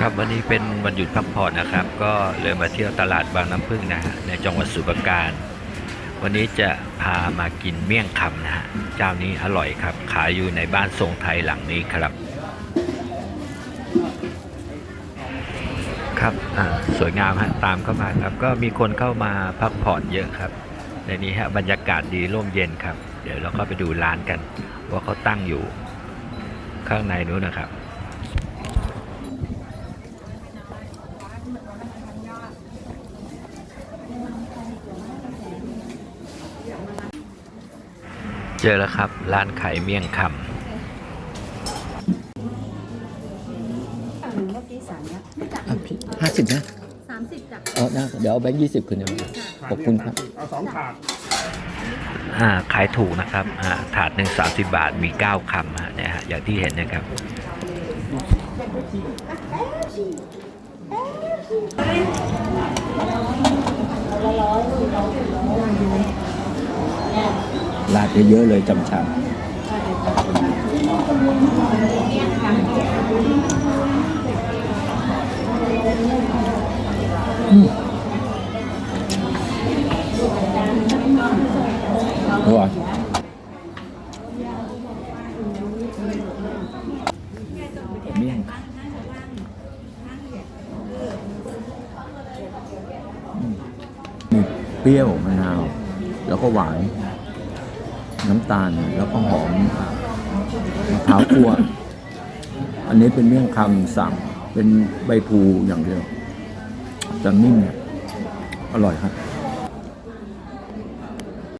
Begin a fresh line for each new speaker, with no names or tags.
ครับวันนี้เป็นวันหยุดพักผ่อนนะครับ ก็เลยมาเที่ยวตลาดบางน้ำพึ่งนะฮะในจังหวัดสุพรรณการวันนี้จะพามากินเมี่ยงคำนะฮะเจ้านี้อร่อยครับ ขายอยู่ในบ้านทรงไทยหลังนี้ครับ ครับอ่าสวยงามฮะตามเข้ามาครับ ก็มีคนเข้ามาพักผ่อนเยอะครับ ในนี้ฮะบรรยากาศดีร่มเย็นครับ เดี๋ยวเราก็ไปดูร้านกัน ว่าเขาตั้งอยู่ ข้างในนู้นนะครับ เจอแล้วครับ ร้านขายเมี่ยงค
หนึ่งเมื่อกี้สามนะ
ห้าสิบนะ
สามสิบจ้ะ
เอานะเดี๋ยวเอาแบงค์ยี่สิบคืนเดียวขอบคุณครับ
เอาสองถาดำ
อ่า ขายถูกนะครับถาดหนึ่งสามสิบบาทมี 9คำเนี่ยฮะอย่างที่เห็นนะครับ
ลาดเยอะๆเลยจำชามอืม อร่อยเมี่ยงเปรี้ยวมะนาว แล้วก็หวาน น้ำตาล แล้วก็หอมมะพร้าวคั่ว อันนี้เป็นเมี่ยงคำสั่งเป็นใบพูอย่างเดียวจะนิ่มเนี่ยอร่อยครับ